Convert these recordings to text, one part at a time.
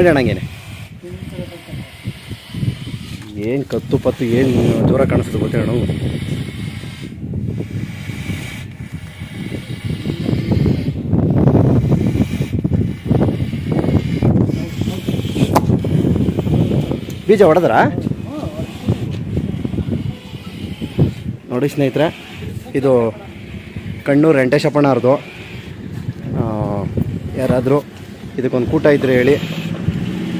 ಹೇಳೋಣಂಗೇನೆ ಏನು ಕತ್ತು ಪತ್ತು, ಏನು ಜೋರ ಕಾಣಿಸ್ತದೆ ಗೊತ್ತೇಳು ಬೀಜ ಹೊಡೆದ್ರ? ನೋಡಿ ಸ್ನೇಹಿತರೆ, ಇದು ಕಣ್ಣೂರು ವೆಂಕಟೇಶಪ್ಪಣ್ಣ ಅವ್ರದ್ದು ಯಾರಾದರೂ ಇದಕ್ಕೊಂದು ಕೂಟ ಇದ್ರೆ ಹೇಳಿ.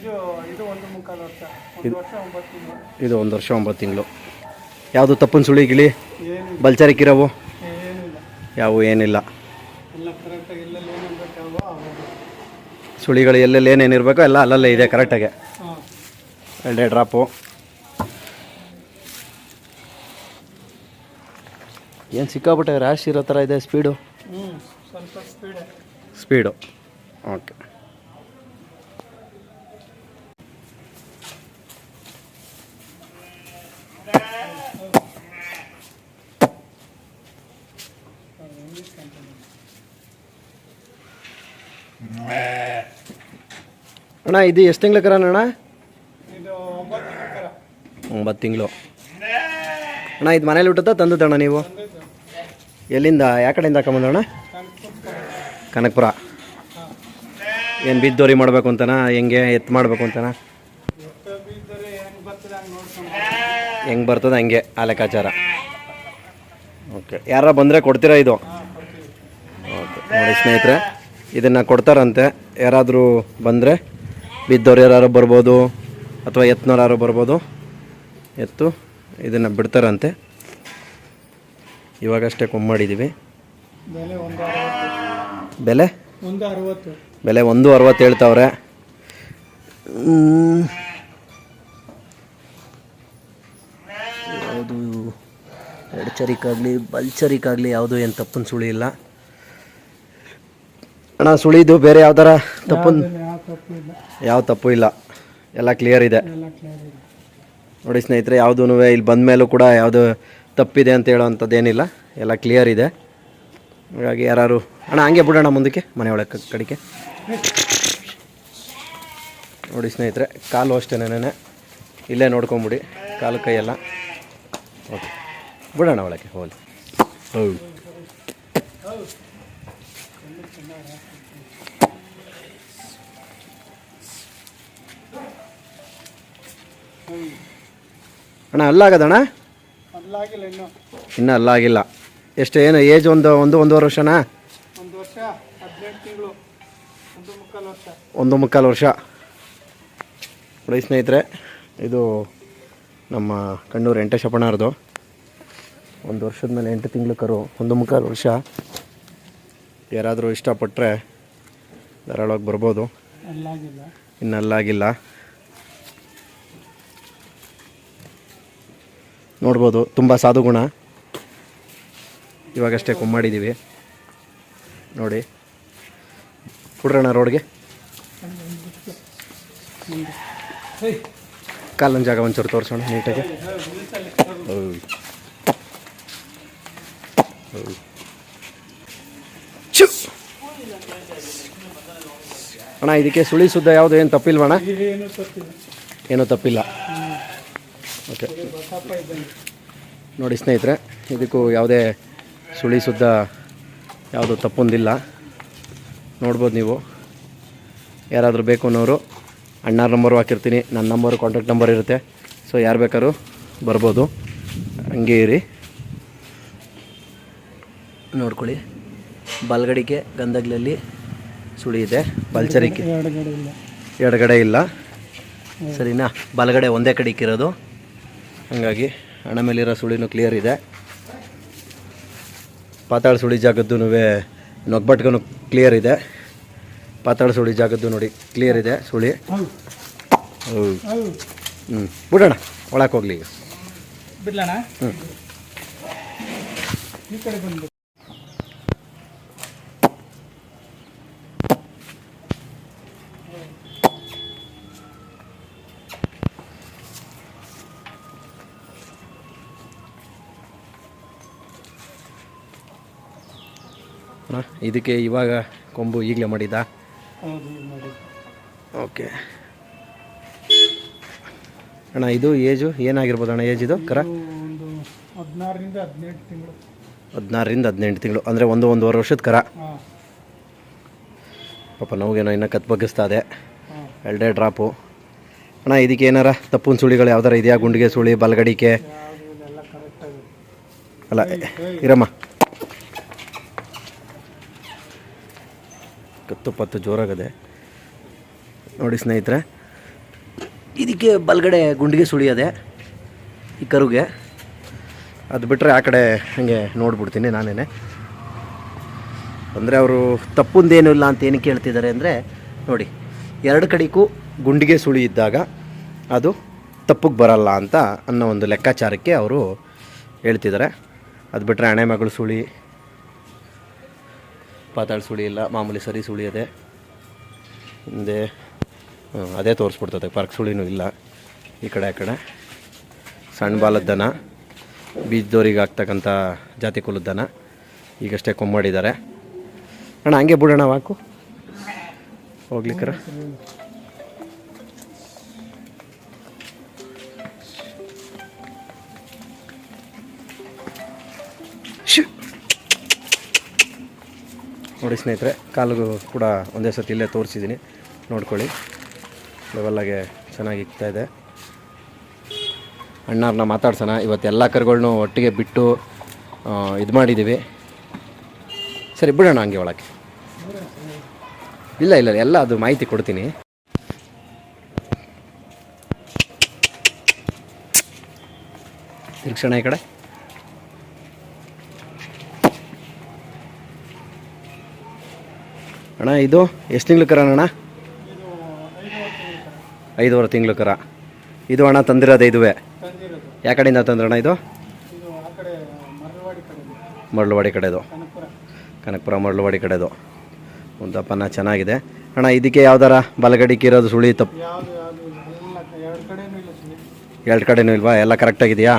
ಇದು ಒಂದು ವರ್ಷ. ಒಂಬತ್ತು ತಿಂಗಳು. ಇದು ಒಂದು ವರ್ಷ ಒಂಬತ್ತು ತಿಂಗಳು. ಯಾವುದು ತಪ್ಪನ ಸುಳಿ ಗಿಳಿ? ಬಲ್ಚಾರಿಕ್ಕಿರವು ಯಾವ ಏನಿಲ್ಲ. ಸುಳಿಗಳು ಎಲ್ಲೆಲ್ಲಿ ಏನೇನು ಇರಬೇಕೋ ಎಲ್ಲ ಅಲ್ಲಲ್ಲೇ ಇದೆ ಕರೆಕ್ಟಾಗೆ ಎರಡೇ ಡ್ರಾಪು ಏನು ಸಿಕ್ಕಾಬಿಟ್ಟೆ ರ್ಯಾಶ್ ಇರೋ ಥರ ಇದೆ ಸ್ಪೀಡೆ ಸ್ಪೀಡು ಓಕೆ ಅಣ್ಣ ಇದು ಎಷ್ಟು ತಿಂಗಳ ಕರ ಅಣ್ಣ? ಒಂಬತ್ತು ತಿಂಗಳ ಅಣ್ಣ ಇದು ಮನೇಲಿ ಹುಟ್ಟುತ್ತಾ ತಂದದಣ್ಣ ನೀವು? ಎಲ್ಲಿಂದ ಯಾವ ಕಡೆಯಿಂದ ಹಾಕೊಂಬಂದಣ್ಣ ಕನಕಪುರ. ಏನು ಬಿದ್ದೋರಿ ಮಾಡಬೇಕು ಅಂತನಾ? ಹೆಂಗೆ ಎತ್ತು ಮಾಡಬೇಕು ಅಂತನಾ? ಹೆಂಗೆ ಬರ್ತದೆ ಹಂಗೆ ಆ ಲೆಕ್ಕಾಚಾರ. ಓಕೆ ಯಾರ ಬಂದರೆ ಕೊಡ್ತೀರಾ ಇದು? ಓಕೆ ನೋಡಿ ಸ್ನೇಹಿತರೆ ಇದನ್ನು ಕೊಡ್ತಾರಂತೆ. ಯಾರಾದರೂ ಬಂದರೆ ಬಿದ್ದವ್ರು ಯಾರು ಬರ್ಬೋದು ಅಥವಾ ಎತ್ನವ್ರು ಯಾರು ಬರ್ಬೋದು ಎತ್ತು ಇದನ್ನು ಬಿಡ್ತಾರಂತೆ. ಇವಾಗಷ್ಟೇ ಮಾಡಿದ್ದೀವಿ ಬೆಲೆ ಬೆಲೆ? ಒಂದು ಅರವತ್ತು. ಹೇಳ್ತಾವ್ರೆ. ಯಾವುದು ಎಡಚರಿಕಾಗಲಿ ಬಲ್ಚರಿಕಾಗಲಿ ಯಾವುದು ಏನು ತಪ್ಪನ್ನು ಸುಳಿ ಇಲ್ಲ ಅಣ್ಣ ಸುಳಿದು ಬೇರೆ ಯಾವ್ದಾರ ತಪ್ಪನ್ನು ತಪ್ಪನ್ ಯಾವ ತಪ್ಪು ಇಲ್ಲ. ಎಲ್ಲ ಕ್ಲಿಯರ್ ಇದೆ. ನೋಡಿ ಸ್ನೇಹಿತರೆ ಯಾವುದೂ ಇಲ್ಲಿ ಬಂದ ಮೇಲೂ ಕೂಡ ಯಾವುದು ತಪ್ಪಿದೆ ಅಂತ ಹೇಳೋವಂಥದ್ದೇನಿಲ್ಲ. ಎಲ್ಲ ಕ್ಲಿಯರ್ ಇದೆ. ಹಾಗಾಗಿ ಯಾರು ಅಣ್ಣ ಹಂಗೆ ಬಿಡೋಣ ಮುಂದಕ್ಕೆ ಮನೆ ಒಳಗೆ ಕ- ಕಡೆಗೆ. ನೋಡಿ ಸ್ನೇಹಿತರೆ ಕಾಲು ಅಷ್ಟೇನೇನೆ ಇಲ್ಲೇ ನೋಡ್ಕೊಂಬಿಡಿ ಕಾಲು ಕೈಯೆಲ್ಲ ಓಕೆ. ಬಿಡೋಣ ಒಳಗೆ ಹೋಲಿ. ಹೌದು. ಅಣ್ಣ ಅಲ್ಲಾಗದಣ್ಣ? ಅಲ್ಲಾಗಿಲ್ಲ ಇನ್ನು. ಇನ್ನೂ ಅಲ್ಲಾಗಿಲ್ಲ. ಎಷ್ಟು ಏನು ಏಜ್ ಒಂದು ಒಂದು ಒಂದೂವರೆ ವರ್ಷನಾ? ಒಂದು ವರ್ಷ ಹದಿನೆಂಟು ತಿಂಗಳು ಒಂದು ಮುಕ್ಕಾಲು ವರ್ಷ. ಒಂದು ಮುಕ್ಕಾಲು ವರ್ಷ. ನೋಡಿ ಸ್ನೇಹಿತರೆ ಇದು ನಮ್ಮ ಕಣ್ಣೂರು ವೆಂಕಟೇಶಪ್ಪಣ್ಣವ್ರದ್ದು ಒಂದು ವರ್ಷದ ಮೇಲೆ ಎಂಟು ತಿಂಗಳು ಕರು ಒಂದು ಮುಕ್ಕಾಲು ವರ್ಷ. ಯಾರಾದರೂ ಇಷ್ಟಪಟ್ಟರೆ ಧಾರಾಳವಾಗಿ ಬರ್ಬೋದು. ಅಲ್ಲಾಗಿಲ್ಲ ಇನ್ನು ಅಲ್ಲಾಗಿಲ್ಲ ನೋಡ್ಬೋದು, ತುಂಬ ಸಾಧುಗುಣ ಇವಾಗಷ್ಟೇ ಮಾಡಿದ್ದೀವಿ ನೋಡಿ ಕುಡ್ರಣ ರೋಡ್ಗೆ. ಕಾಲೊಂದು ಜಾಗ ಒಂಚೂರು ತೋರಿಸೋಣ ನೀಟಾಗಿ. ಅಣ್ಣ, ಇದಕ್ಕೆ ಸುಳಿ ಸುದ್ದ ಯಾವುದು? ಏನು ತಪ್ಪಿಲ್ವಣ್ಣ ಏನೂ ತಪ್ಪಿಲ್ಲ. ಓಕೆ. ನೋಡಿ ಸ್ನೇಹಿತರೆ ಇದಕ್ಕೂ ಯಾವುದೇ ಸುಳಿ ಸುದ್ದ ಯಾವುದು ತಪ್ಪೊಂದಿಲ್ಲ. ನೋಡ್ಬೋದು ನೀವು. ಯಾರಾದರೂ ಬೇಕು ಅನ್ನೋರು ಅಣ್ಣಾರ ನಂಬರು ಹಾಕಿರ್ತೀನಿ. ನನ್ನ ನಂಬರು ಕಾಂಟ್ಯಾಕ್ಟ್ ನಂಬರ್ ಇರುತ್ತೆ. ಸೊ ಯಾರು ಬೇಕಾದ್ರೂ ಬರ್ಬೋದು. ಹಂಗೆ ಇರಿ. ನೋಡ್ಕೊಳ್ಳಿ. ಬಲ್ಗಡಿಗೆ ಗಂಧಗ್ಲಲ್ಲಿ ಸುಳಿ ಇದೆ. ಬಲ್ಚರಿಕೆ ಎಡಗಡೆ ಇಲ್ಲ. ಸರಿನಾ? ಬಲಗಡೆ ಒಂದೇ ಕಡೆ ಇರೋದು ಹಾಗಾಗಿ ಹಣ ಮೇಲಿರೋ ಸುಳಿನೂ ಕ್ಲಿಯರ್ ಇದೆ. ಪಾತಾಳ ಸುಳಿ ಜಾಗದ್ದು ನೊಗ್ಬಟ್ಗೂ ಕ್ಲಿಯರ್ ಇದೆ. ಪಾತಾಳ ಸುಳಿ ಜಾಗದ್ದು ನೋಡಿ ಕ್ಲಿಯರ್ ಇದೆ ಸುಳಿ. ಹ್ಞೂ ಹ್ಞೂ ಬಿಡೋಣ ಒಳಕ್ಕೆ ಹೋಗ್ಲಿ ಈಗ. ಬಿಡ್ಲಣ್ಣ? ಹ್ಞೂ ಇದಕ್ಕೆ ಇವಾಗ ಕೊಂಬು ಈಗಲೇ ಮಾಡಿದ್ದ. ಓಕೆ. ಅಣ್ಣ ಇದು ಏಜು? ಏನಾಗಿರ್ಬೋದು ಅಣ್ಣ ಏಜ್ ಇದು? ಕರ? ಹದಿನಾರರಿಂದ ಹದಿನೆಂಟು ತಿಂಗಳು. ಹದಿನಾರರಿಂದ ಹದಿನೆಂಟು ತಿಂಗಳು. ಅಂದರೆ ಒಂದು ಒಂದೂವರೆ ವರ್ಷದ ಕರ? ಪಾಪ ನೋವೇನೋ ಇನ್ನೂ ಕತ್ ಬಗ್ಗಿಸ್ತಾ ಇದೆ. ಎಲ್ಡೆ ಎರಡೇ ಡ್ರಾಪು. ಅಣ್ಣ ಇದಕ್ಕೆ ಏನಾರ ತಪ್ಪು ಸುಳಿಗಳು ಯಾವ್ದಾರ ಇದೆಯಾ? ಗುಂಡಿಗೆ ಸುಳಿ ಬಲಗಡಿಕೆ? ಅಲ್ಲ ಇರಮ್ಮ. ಕತ್ತು ಪತ್ತು ಜೋರಾಗದೆ. ನೋಡಿ ಸ್ನೇಹಿತರೆ, ಇದಕ್ಕೆ ಬಲಗಡೆ ಗುಂಡಿಗೆ ಸುಳಿಯೋದೆ ಈ ಕರುಗೆ. ಅದು ಬಿಟ್ಟರೆ ಆ ಕಡೆ ಹಾಗೆ ನೋಡ್ಬಿಡ್ತೀನಿ ನಾನೇನೆ. ಅಂದರೆ ಅವರು ತಪ್ಪೊಂದೇನೂ ಇಲ್ಲ ಅಂತ ಏನಕ್ಕೆ ಹೇಳ್ತಿದ್ದಾರೆ ಅಂದರೆ, ನೋಡಿ, ಎರಡು ಕಡೆಗೂ ಗುಂಡಿಗೆ ಸುಳಿ ಇದ್ದಾಗ ಅದು ತಪ್ಪಕ್ಕೆ ಬರಲ್ಲ ಅಂತ ಅನ್ನೋ ಒಂದು ಲೆಕ್ಕಾಚಾರಕ್ಕೆ ಅವರು ಹೇಳ್ತಿದ್ದಾರೆ. ಅದು ಬಿಟ್ಟರೆ ಹಣೆ ಮಗಳು ಸುಳಿ ಪಾತಾಳ ಸುಳಿ ಇಲ್ಲ, ಮಾಮೂಲಿ ಸರಿ ಸುಳಿ ಅದೇ ಹಿಂದೆ ಅದೇ ತೋರಿಸ್ಬಿಡ್ತದೆ, ಪಾರ್ಕ್ ಸುಳಿನೂ ಇಲ್ಲ ಈ ಕಡೆ ಆ ಕಡೆ. ಸಣ್ಣ ಬಾಲದ ದನ ಬೀಜದವ್ರಿಗೆ ಆಗ್ತಕ್ಕಂಥ ಜಾತಿ ಕುಲದ ದನ, ಈಗಷ್ಟೇ ಕೊಂಬಾಡಿದ್ದಾರೆ ಅಣ್ಣ, ಹಂಗೆ ಬಿಡೋಣ, ವಾಕು. ಹೋಗ್ಲಿಕ್ಕರ? ನೋಡಿ ಸ್ನೇಹಿತರೆ ಕಾಲು ಕೂಡ ಒಂದೇ ಸರ್ತಿ ಇಲ್ಲೇ ತೋರಿಸಿದ್ದೀನಿ. ನೋಡ್ಕೊಳ್ಳಿ. ಲೆವೆಲ್ಲಾಗೆ ಚೆನ್ನಾಗಿ ಇದೆ. ಅಣ್ಣಾರನ್ನ ಮಾತಾಡ್ಸೋಣ. ಇವತ್ತು ಎಲ್ಲ ಕರುಗಳ್ನೂ ಒಟ್ಟಿಗೆ ಬಿಟ್ಟು ಇದು ಮಾಡಿದ್ದೀವಿ ಸರಿ, ಬಿಡೋಣ ಹಂಗೆ ಒಳಗೆ ಇಲ್ಲ ಇಲ್ಲ ಎಲ್ಲ ಅದು ಮಾಹಿತಿ ಕೊಡ್ತೀನಿ. ತಿರ್ಕ್ಷಣ ಈ ಕಡೆ. ಅಣ್ಣ, ಇದು ಎಷ್ಟು ತಿಂಗಳು ಕರ ಅಣ್ಣ? ಇದು ಐದು ಐದೂವರೆ ತಿಂಗಳು ಕರ. ಇದು ಅಣ್ಣ ತಂದಿರೋದು ಇದುವೆ? ಯಾವ ಕಡೆಯಿಂದ ತಂದ್ರಣ್ಣ ಇದು? ಮರಳವಾಡಿ ಕಡೆ ಮರಳುವಾಡಿ ಕಡೆದು. ಕನಕಪುರ ಮರಳುವಾಡಿ ಕಡೆದು. ಉದ್ದಪ್ಪನ ಚೆನ್ನಾಗಿದೆ. ಅಣ್ಣ, ಇದಕ್ಕೆ ಯಾವ್ದಾರ ಬಲಗಡಿಕೆ ಇರೋದು ಸುಳಿ ತಪ್ಪು ಎರಡು ಕಡೆನೂ ಇಲ್ವಾ? ಎಲ್ಲ ಕರೆಕ್ಟಾಗಿದೆಯಾ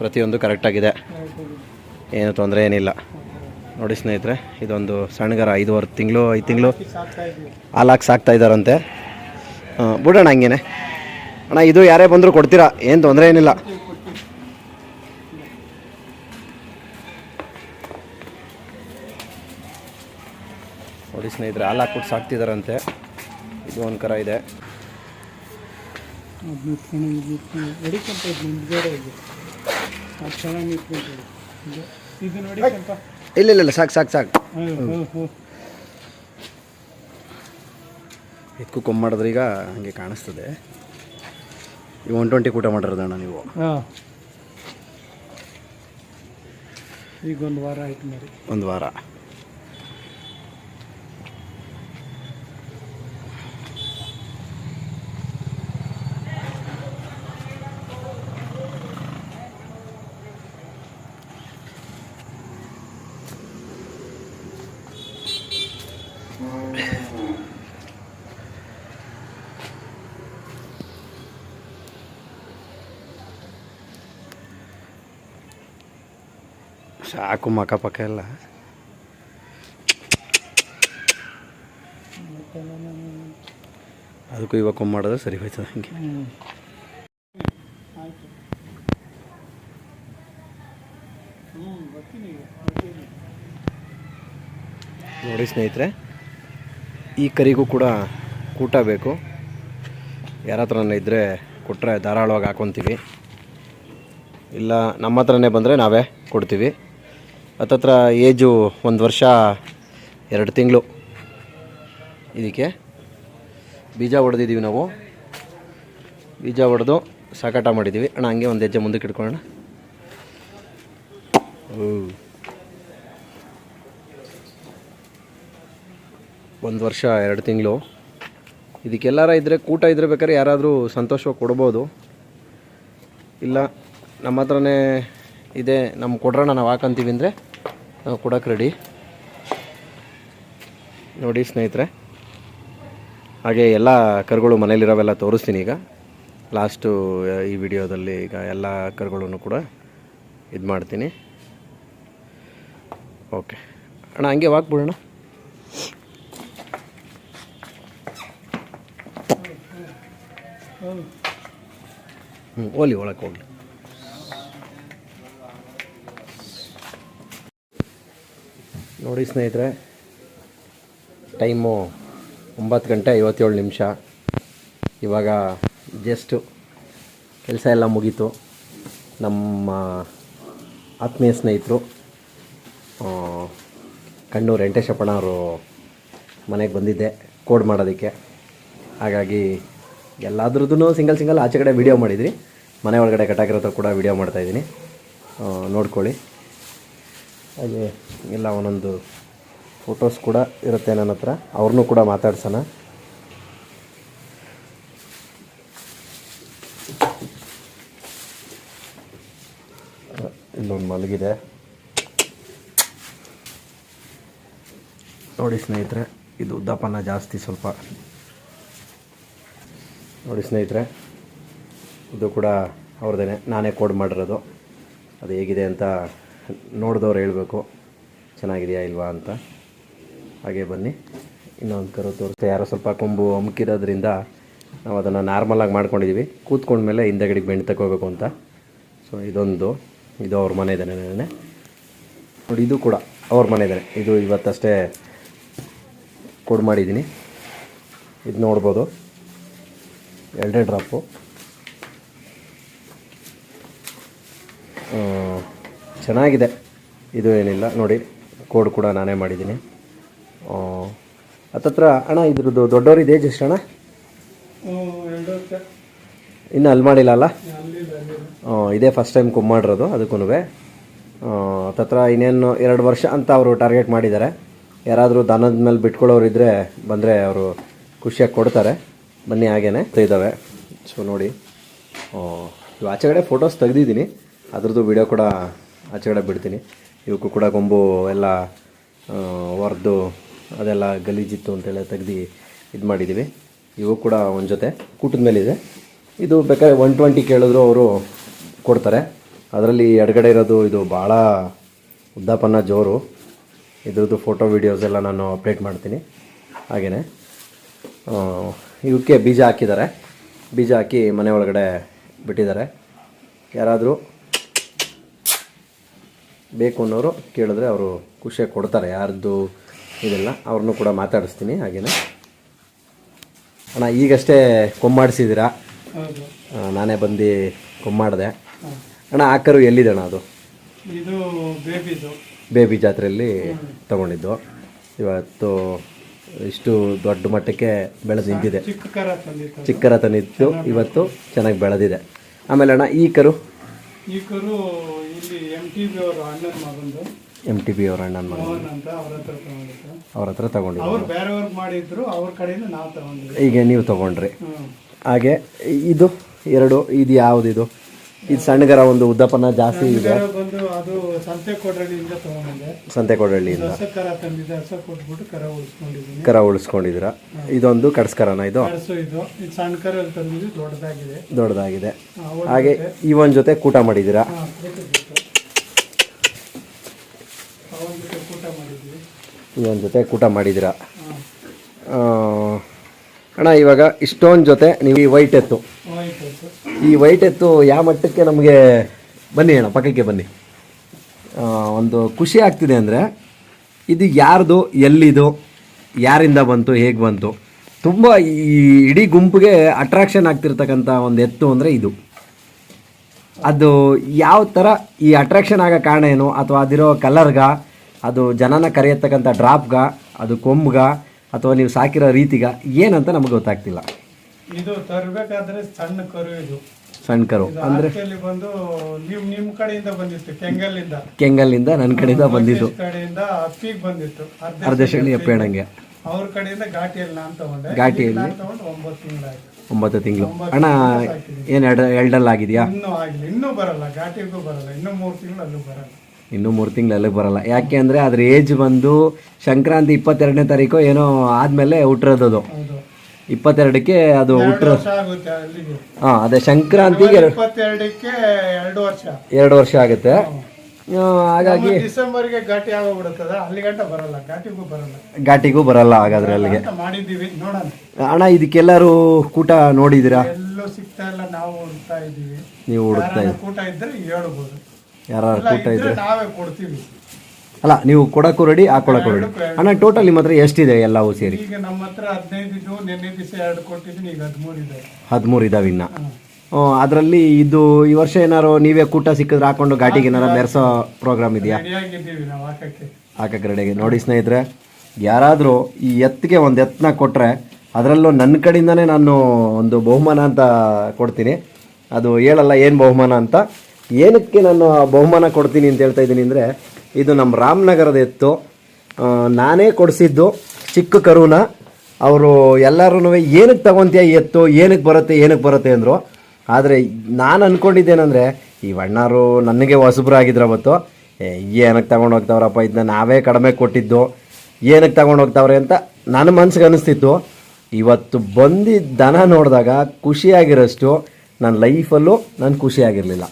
ಪ್ರತಿಯೊಂದು ಕರೆಕ್ಟಾಗಿದೆ ಕರೆಕ್ಟ್ ಏನು ತೊಂದರೆ ಏನಿಲ್ಲ. ನೋಡಿ ಸ್ನೇಹಿತರೆ ಇದೊಂದು ಸಣ್ಣಗಾರ ಐದುವರೆ ತಿಂಗಳು ಐದು ತಿಂಗಳು ಹಾಲಾಕ್ ಹಾಲಾಕಿ ಸಾಕ್ತಾ ಇದ್ದಾರಂತೆ. ಹಾಂ ಬಿಡೋಣ ಹಂಗೇನೆ. ಅಣ್ಣ ಇದು ಯಾರೇ ಬಂದರೂ ಕೊಡ್ತೀರಾ? ಏನು ತೊಂದರೆ ಏನಿಲ್ಲ. ನೋಡಿ ಸ್ನೇಹಿತರೆ ಹಾಲು ಹಾಕ್ಬಿಟ್ಟು ಸಾಕ್ತಿದ್ದಾರಂತೆ. ಇದು ಒಂದು ಕರ ಇದೆ. ಇದು ನೋಡಿ ಸ್ವಲ್ಪ ಇಲ್ಲ ಇಲ್ಲ ಇಲ್ಲ ಸಾಕು ಸಾಕು ಸಾಕು. ಹ್ಞೂ ಎಕ್ಕು ಮಾಡಿದ್ರೆ ಈಗ ಹಂಗೆ ಕಾಣಿಸ್ತದೆ. ಈಗ ಒನ್ ಟ್ವೆಂಟಿ ಊಟ ಮಾಡಿರೋದಣ್ಣ ನೀವು. ಈಗ ಒಂದು ವಾರ ಆಯ್ತು ಮರಿ. ಒಂದು ವಾರ. ಸಾಕು ಮಕ್ಕ ಪಕ್ಕ ಎಲ್ಲ ಅದಕ್ಕೂ ಇವಾಗ ಮಾಡೋದು ಮಾಡಿದ್ರೆ ಸರಿ ಹೋಯ್ತದೆ ಹಂಗೆ ನೋಡಿ ಸ್ನೇಹಿತರೆ ಈ ಕರಿಗೂ ಕೂಡ ಕೂಟ ಬೇಕು. ಯಾರ ಹತ್ರನೇ ಇದ್ದರೆ ಕೊಟ್ಟರೆ ಧಾರಾಳವಾಗಿ ಹಾಕೊತೀವಿ. ಇಲ್ಲ, ನಮ್ಮ ಹತ್ರನೇ ಬಂದರೆ ನಾವೇ ಕೊಡ್ತೀವಿ. ಹತ್ತತ್ರ ಏಜು ಒಂದು ವರ್ಷ ಎರಡು ತಿಂಗಳು. ಇದಕ್ಕೆ ಬೀಜ ಹೊಡೆದಿದ್ದೀವಿ ನಾವು. ಬೀಜ ಹೊಡೆದು ಸಾಕಾಟ ಮಾಡಿದ್ದೀವಿ ಅಣ್ಣ, ಹಂಗೆ ಒಂದು ಹೆಜ್ಜೆ ಮುಂದಕ್ಕೆ ಇಟ್ಕೊಳ್ಳೋಣ. ಒಂದು ವರ್ಷ, ಎರಡು ತಿಂಗಳು. ಇದಕ್ಕೆಲ್ಲಾರ ಇದ್ದರೆ ಕೂಟ ಇದ್ರೆ ಬೇಕಾದ್ರೆ ಯಾರಾದರೂ ಸಂತೋಷವಾಗಿ ಕೊಡ್ಬೋದು. ಇಲ್ಲ, ನಮ್ಮ ಹತ್ರನೇ ಇದೆ ನಮ್ಮ ಕೊಡ್ರಣ ನಾವು ಹಾಕಂತೀವಿ ಅಂದರೆ ನಾವು ಕೊಡೋಕೆ ರೆಡಿ ನೋಡಿ ಸ್ನೇಹಿತರೆ, ಹಾಗೆ ಎಲ್ಲ ಕರುಗಳು ಮನೇಲಿರೋವೆಲ್ಲ ತೋರಿಸ್ತೀನಿ ಈಗ. ಲಾಸ್ಟು ಈ ವಿಡಿಯೋದಲ್ಲಿ ಈಗ ಎಲ್ಲ ಕರುಗಳನ್ನು ಕೂಡ ಇದು ಮಾಡ್ತೀನಿ. ಓಕೆ ಅಣ್ಣ, ಹಂಗೆ ವಾಕ್ಬಿಡೋಣ ಹ್ಞೂ ಓಲಿ ಒಳಕ್ಕೆ ಹೋಗ್ಲಿ. ನೋಡಿ ಸ್ನೇಹಿತರೆ, ಟೈಮು ಒಂಬತ್ತು ಗಂಟೆ ಐವತ್ತೇಳು ನಿಮಿಷ. ಇವಾಗ ಜಸ್ಟು ಕೆಲಸ ಎಲ್ಲ ಮುಗೀತು. ನಮ್ಮ ಆತ್ಮೀಯ ಸ್ನೇಹಿತರು ಕಣ್ಣೂರು ವೆಂಕಟೇಶಪ್ಪಣ್ಣ ಅವರು ಮನೆಗೆ ಬಂದಿದ್ದೆ ಕೋಡ್ ಮಾಡೋದಕ್ಕೆ. ಹಾಗಾಗಿ ಎಲ್ಲಾದ್ರದ್ದು ಸಿಂಗಲ್ ಸಿಂಗಲ್ ಆಚೆ ಕಡೆ ವಿಡಿಯೋ ಮಾಡಿದ್ರಿ ಮನೆ ಒಳಗಡೆ ಕಟ್ಟಾಕಿರೋ ಹತ್ರ ಕೂಡ ವಿಡಿಯೋ ಮಾಡ್ತಾಯಿದ್ದೀನಿ ನೋಡ್ಕೊಳ್ಳಿ. ಹಾಗೆ ಎಲ್ಲ ಒಂದೊಂದು ಫೋಟೋಸ್ ಕೂಡ ಇರುತ್ತೆ ನನ್ನ ಹತ್ರ. ಅವ್ರನ್ನೂ ಕೂಡ ಮಾತಾಡ್ಸೋಣ. ಇಲ್ಲೊಂದು ಮಲಗಿದೆ. ನೋಡಿ ಸ್ನೇಹಿತರೆ, ಇದು ಉದ್ದಪ್ಪನ ಜಾಸ್ತಿ ಸ್ವಲ್ಪ. ನೋಡಿ ಸ್ನೇಹಿತರೆ, ಇದು ಕೂಡ ಅವ್ರದ್ದೇನೆ ನಾನೇ ಕೋಡ್ ಮಾಡಿರೋದು. ಅದು ಹೇಗಿದೆ ಅಂತ ನೋಡಿದವ್ರು ಹೇಳಬೇಕು, ಚೆನ್ನಾಗಿದೆಯಾ ಇಲ್ವಾ ಅಂತ. ಹಾಗೆ ಬನ್ನಿ. ಇನ್ನೊಂದು ಕರು ತೋರಿಸ್ತೆ. ಯಾರೋ ಸ್ವಲ್ಪ ಕೊಂಬು ಅಮ್ಕಿರೋದ್ರಿಂದ ನಾವು ಅದನ್ನು ನಾರ್ಮಲಾಗಿ ಮಾಡ್ಕೊಂಡಿದ್ದೀವಿ ಕೂತ್ಕೊಂಡ್ಮೇಲೆ ಹಿಂದೆಗಡೆಗೆ ಬೆಣ್ಣೆ ತಗೋಬೇಕು ಅಂತ. ಸೊ ಇದೊಂದು, ಇದು ಅವ್ರ ಮನೆ ಇದ್ದಾನೆ ನೆನೆ ನೋಡಿ, ಇದು ಕೂಡ ಅವ್ರ ಮನೆ ಇದ್ದಾನೆ ಇದು ಇವತ್ತಷ್ಟೇ ಕೊಡ್ ಮಾಡಿದ್ದೀನಿ ಇದು ನೋಡ್ಬೋದು. ಎರಡೇ ಡ್ರಾಪು ಚೆನ್ನಾಗಿದೆ. ಇದು ಏನಿಲ್ಲ ನೋಡಿ ಕೋಡ್ ಕೂಡ ನಾನೇ ಮಾಡಿದ್ದೀನಿ. ಹತ್ತತ್ರ ಅಣ್ಣ ಇದ್ರದ್ದು ದೊಡ್ಡವ್ರಿದೆ ಜಸ್ಟ್ ಅಣ್ಣ? ಇನ್ನೂ ಅಲ್ಲಿ ಮಾಡಿಲ್ಲ ಅಲ್ಲ? ಇದೇ ಫಸ್ಟ್ ಟೈಮ್ ಕುಮ್ ಮಾಡಿರೋದು ಅದಕ್ಕೂ ಹತ್ತತ್ರ ಇನ್ನೇನು ಎರಡು ವರ್ಷ ಅಂತ ಅವರು ಟಾರ್ಗೆಟ್ ಮಾಡಿದ್ದಾರೆ. ಯಾರಾದರೂ ದಾನದ ಮೇಲೆ ಬಿಟ್ಕೊಳ್ಳೋರು ಇದ್ದರೆ ಬಂದರೆ ಅವರು ಖುಷಿಯಾಗಿ ಕೊಡ್ತಾರೆ. ಬನ್ನಿ ಹಾಗೇನೆ ಇದ್ದಾವೆ. ಸೊ ನೋಡಿ ಆಚೆಗಡೆ ಫೋಟೋಸ್ ತೆಗೆದಿದ್ದೀನಿ. ಅದ್ರದ್ದು ವಿಡಿಯೋ ಕೂಡ ಆಚೆಗಡೆ ಬಿಡ್ತೀನಿ. ಇವಕ್ಕೂ ಕೂಡ ಕೊಂಬು ಎಲ್ಲ ಹೊರ್ದು ಅದೆಲ್ಲ ಗಲೀಜಿತ್ತು ಅಂತೇಳಿ ತೆಗ್ದು ಇದು ಮಾಡಿದ್ದೀವಿ ಇವು ಕೂಡ ಒಂದು ಜೊತೆ ಕೂಟದ ಮೇಲಿದೆ ಇದು. ಬೇಕಾದ್ರೆ ಒನ್ ಟ್ವೆಂಟಿ ಕೇಳಿದ್ರು ಅವರು ಕೊಡ್ತಾರೆ. ಅದರಲ್ಲಿ ಎಡಗಡೆ ಇರೋದು ಇದು ಭಾಳ ಉದ್ದಾಪನ್ನ ಜೋರು. ಇದ್ರದ್ದು ಫೋಟೋ ವೀಡಿಯೋಸ್ ಎಲ್ಲ ನಾನು ಅಪ್ಡೇಟ್ ಮಾಡ್ತೀನಿ. ಹಾಗೆಯೇ ಇವಕ್ಕೆ ಬೀಜ ಹಾಕಿದ್ದಾರೆ. ಬೀಜ ಹಾಕಿ ಮನೆ ಒಳಗಡೆ ಬಿಟ್ಟಿದ್ದಾರೆ. ಯಾರಾದರೂ ಬೇಕು ಅನ್ನೋರು ಕೇಳಿದ್ರೆ ಅವರು ಖುಷಿಯಾಗಿ ಕೊಡ್ತಾರೆ ಯಾರ್ದು ಇದೆಲ್ಲ. ಅವ್ರನ್ನೂ ಕೂಡ ಮಾತಾಡಿಸ್ತೀನಿ ಹಾಗೆಯೇ ಅಣ್ಣ ಈಗಷ್ಟೇ ಕೊಮ್ಮಾಡಿಸಿದ್ದೀರಾ? ನಾನೇ ಬಂದು ಕೊಮ್ಮಾಡಿದೆ. ಅಣ್ಣ ಆ ಕರು ಎಲ್ಲಿದೆ ಅಣ್ಣ ಅದು? ಇದು ಬೇಬಿದು. ಬೇಬಿ ಜಾತ್ರೆಯಲ್ಲಿ ತಗೊಂಡಿದ್ದು. ಇವತ್ತು ಇಷ್ಟು ದೊಡ್ಡ ಮಟ್ಟಕ್ಕೆ ಬೆಳೆದು ನಿಂತಿದೆ. ಚಿಕ್ಕರ ತಂದಿತ್ತು ಇವತ್ತು ಚೆನ್ನಾಗಿ ಬೆಳೆದಿದೆ. ಆಮೇಲೆ ಅಣ್ಣ ಈ ಕರು? ಈ ಕರು ಇಲ್ಲಿ ಎಂ ಟಿ ಬಿ ಅವರ ಅಣ್ಣನ ಮಗಂದು. ಎಂ ಟಿ ಬಿ ಅವ್ರ ಅಣ್ಣನ ಮಗ ಮೋಹನ್ ಅಂತ ಅವ್ರ ಹತ್ರ ತಗೊಂಡಿತ್ತು ಅವ್ರ ಹತ್ರ ತಗೊಂಡಿದ್ದು ಅವ್ರು ಬೇರೆಯವ್ರಿಗೆ ಮಾಡಿದ್ರು ಅವ್ರ ಕಡೆಯಿಂದ ನಾವು ತಗೊಂಡಿದ್ವಿ ಈಗ ನೀವು ತಗೊಂಡ್ರಿ. ಹಾಗೆ ಇದು ಎರಡು ಇದು ಯಾವುದಿದು? ಇದು ಸಣ್ಣಗರ ಒಂದು ಉದ್ದಪ್ಪನ ಜಾಸ್ತಿ ಇದೆ. ಬೇರೆ ಬಂದು ಅದು ಸಂತೆ ಕೊಡ್ರಳ್ಳಿಯಿಂದ ತಗೊಂಡಿದ್ದೆ. ಸಂತೆಕೊಡಹಳ್ಳಿಯಿಂದ ಹಸ ಕರ ತಂದಿದ್ದೆ ಹಸ ಕೊಟ್ಬಿಟ್ಟು ಕರ ಉಳಿಸ್ಕೊಂಡಿದ್ದೀನಿ. ಕರ ಉಳಿಸ್ಕೊಂಡಿದ್ದೀರಾ. ಇದೊಂದು ಕಡ್ಸ್ಕರನ ಇದು? ಕರಸು ಇದು. ಇದು ಸಣ್ಣ ಕರಲ್ಲಿ ತಂದಿದ್ದು ದೊಡ್ಡದಾಗಿದೆ. ದೊಡ್ಡದಾಗಿದೆ. ಹಾಗೆ ಈ ಒಂದು ಜೊತೆ ಕೂಟ ಮಾಡಿದ್ದೀರಾ? ಹಾ, ಬೇಕು, ಬೇಕು. ಅವನ ಜೊತೆ ಊಟ ಮಾಡಿದ್ವಿ ಈ ಜೊತೆ ಕೂಟ ಮಾಡಿದ್ದೀರಾ. ಅಣ್ಣ ಇವಾಗ ಇಷ್ಟೊಂದು ಜೊತೆ ನೀವು ಈ ವೈಟ್ ಎತ್ತು. ಈ ವೈಟ್ ಎತ್ತು ಯಾವ ಮಟ್ಟಕ್ಕೆ ನಮಗೆ ಬನ್ನಿ ಅಣ್ಣ ಪಕ್ಕಕ್ಕೆ ಬನ್ನಿ. ಒಂದು ಖುಷಿ ಆಗ್ತಿದೆ ಅಂದರೆ ಇದು ಯಾರ್ದು ಎಲ್ಲಿದು ಯಾರಿಂದ ಬಂತು ಹೇಗೆ ಬಂತು. ತುಂಬ ಈ ಇಡೀ ಗುಂಪಿಗೆ ಅಟ್ರಾಕ್ಷನ್ ಆಗ್ತಿರ್ತಕ್ಕಂಥ ಒಂದು ಎತ್ತು ಅಂದರೆ ಇದು. ಅದು ಯಾವ ಥರ ಈ ಅಟ್ರಾಕ್ಷನ್ ಆಗೋ ಕಾರಣ ಏನು ಅಥವಾ ಅದಿರೋ ಕಲರ್ಗ ಅದು ಜನನ ಕರೆಯತಕ್ಕಂಥ ಡ್ರಾಪ್ಗ ಅದು ಕೊಂಬ್ಗ ಅಥವಾ ನೀವು ಸಾಕಿರೋ ರೀತಿಗ ಏನಂತ ನಮಗೆ ಗೊತ್ತಾಗ್ತಿಲ್ಲ. ಇದು ತರಬೇಕಾದ್ರೆ ಸಣ್ಣ ಕರು ಇದು. ಸಣ್ಣ ಕರು. ಅಂದ್ರೆ? ಬಂದು ನೀವು ನಿಮ್ಮ ಕಡೆಯಿಂದ ಬಂದಿತ್ತು ಕೆಂಗಲ್ಲಿಂದ. ಕೆಂಗಲ್ಲಿಂದ ನನ್ನ ಕಡೆಯಿಂದ ಬಂದಿದ್ದು. ಕಡೆಯಿಂದ ಅಪ್ಪಿಗೆ ಬಂದಿತ್ತು. ಅರ್ಧ ಶೇಣಿ ಎಪ್ಪೇಣಂಗೆ ಅವ್ರ ಕಡೆಯಿಂದ ಘಾಟಿಯಲ್ಲಿ ನಾನು ತಗೊಂಡೆ. ಘಾಟಿಯಲ್ಲಿ? ತಗೊಂಡು ಒಂಬತ್ತು ತಿಂಗಳಾಯ್ತು. ಒಂಬತ್ತು ತಿಂಗಳು. ಅಣ್ಣ ಏನು ಎಲ್ಡಲ್ ಎರಡಲ್ಲಿ ಆಗಿದೆಯಾ ಇನ್ನೂ ಆಗಿಲ್ಲ ಇನ್ನೂ ಬರಲ್ಲ ಘಾಟಿಗೂ ಬರಲ್ಲ ಇನ್ನೂ ಮೂರು ತಿಂಗಳು ಅಲ್ಲೂ ಬರಲ್ಲ. ಇನ್ನೂ ಮೂರು ತಿಂಗಳು ಅಲ್ಲಿಗೆ ಬರಲ್ಲ. ಯಾಕೆ ಅಂದರೆ ಅದ್ರ ಏಜ್ ಬಂದು ಸಂಕ್ರಾಂತಿ ಇಪ್ಪತ್ತೆರಡನೇ ತಾರೀಕು ಏನೋ ಆದಮೇಲೆ ಹುಟ್ಟಿರೋದು ಇಪ್ಪತ್ತೆರಡಕ್ಕೆ ಅದು ಹುಟ್ಟರ ಹಾಂ ಅದೇ ಸಂಕ್ರಾಂತಿಗೆ ಎರಡು ವರ್ಷ. ಆಗುತ್ತೆ. ಹಾಗಾಗಿ ಡಿಸೆಂಬರ್ಗೆ ಘಾಟಿ ಆಗೋಗ್ಬಿಡುತ್ತದ. ಅಲ್ಲಿ ಗಂಟ ಬರಲ್ಲ ಘಾಟಿಗೂ ಬರಲ್ಲ. ಘಾಟಿಗೂ ಬರಲ್ಲ ಹಾಗಾದ್ರೆ ಅಲ್ಲಿಗೆ. ಮಾಡಿದ್ದೀವಿ ನೋಡೋಣ. ಅಣ್ಣ ಇದಕ್ಕೆಲ್ಲರೂ ಕೂಟ ನೋಡಿದಿರಾ ಎಲ್ಲೂ ಸಿಗ್ತಾ ಇಲ್ಲ ನಾವು ಹುಡ್ತಾ ಇದ್ದೀವಿ. ನೀವು ಹುಡುಕ್ತಾ ಕೂಟ ಇದ್ರೆ ಹೇಳ್ಬೋದು. ಯಾರು ಕೂಟ ಇದ್ರೆ ನಾವೇ ಕೊಡ್ತೀವಿ. ಅಲ್ಲ ನೀವು ಕೊಡಕ್ಕೂ ರೆಡಿ ಹಾಕೊಳಕ್ಕೂ ರೆಡಿ ಅಣ್ಣ ಟೋಟಲ್ ನಿಮ್ಮ ಹತ್ರ ಎಷ್ಟಿದೆ ಎಲ್ಲವೂ ಸೇರಿ? ಈಗ ನಮ್ಮ ಹತ್ರ ಹದಿನೈದು ಇದ್ದು ನಿನ್ನೆ ದಿವಸ ಎರಡು ಕೊಟ್ಟಿದ್ದೀನಿ ಈಗ ಹದಿಮೂರು ಇದೆ. ಹದಿಮೂರು ಇದಾವೆ ಇನ್ನ. ಅದರಲ್ಲಿ ಇದು ಈ ವರ್ಷ ಏನಾರು ನೀವೇ ಕೂಟ ಸಿಕ್ಕಿದ್ರೆ ಹಾಕೊಂಡು ಘಾಟಿಗೆ ಏನಾರು ಮೆರೆಸೋ ಪ್ರೋಗ್ರಾಮ್ ಇದೆಯಾ? ರೆಡಿಯಾಗಿದ್ದೀವಿ ನಾವು ಹಾಕಕ್ಕೆ. ಹಾಕಕ್ಕೆ ರೆಡಿಗೆ ನೋಡಿ ಸ್ನೇಹಿತರೆ ಯಾರಾದರೂ ಈ ಎತ್ತಿಗೆ ಒಂದು ಎತ್ತನ್ನ ಕೊಟ್ಟರೆ ಅದರಲ್ಲೂ ನನ್ನ ಕಡೆಯಿಂದನೇ ನಾನು ಒಂದು ಬಹುಮಾನ ಅಂತ ಕೊಡ್ತೀನಿ. ಅದು ಹೇಳಲ್ಲ ಏನು ಬಹುಮಾನ ಅಂತ. ಏನಕ್ಕೆ ನಾನು ಬಹುಮಾನ ಕೊಡ್ತೀನಿ ಅಂತ ಹೇಳ್ತಾ ಇದ್ದೀನಿ ಅಂದರೆ, ಇದು ನಮ್ಮ ರಾಮನಗರದ ಎತ್ತು. ನಾನೇ ಕೊಡಿಸಿದ್ದು ಚಿಕ್ಕ ಕರುನ. ಅವರು ಎಲ್ಲರೂ ಏನಕ್ಕೆ ತಗೊತೀಯ ಎತ್ತು, ಏನಕ್ಕೆ ಬರುತ್ತೆ ಏನಕ್ಕೆ ಬರುತ್ತೆ ಅಂದರು. ಆದರೆ ನಾನು ಅಂದ್ಕೊಂಡಿದ್ದೇನೆಂದರೆ ಈ ಅಣ್ಣಾರು ನನಗೆ ಹೊಸಬ್ರಾಗಿದ್ರು ಅವತ್ತು. ಏನಕ್ಕೆ ತಗೊಂಡು ಹೋಗ್ತಾವ್ರಪ್ಪ ಇದನ್ನ ನಾವೇ ಕಡಿಮೆ ಕೊಟ್ಟಿದ್ದು. ಏನಕ್ಕೆ ತಗೊಂಡು ಹೋಗ್ತಾವ್ರೆ ಅಂತ ನನ್ನ ಮನ್ಸಿಗೆ ಅನಿಸ್ತಿತ್ತು. ಇವತ್ತು ಬಂದಿದ್ದ ದನ ನೋಡಿದಾಗ ಖುಷಿಯಾಗಿರೋಷ್ಟು, ನನ್ನ ಲೈಫಲ್ಲೂ ನಾನು ಖುಷಿಯಾಗಿರಲಿಲ್ಲ.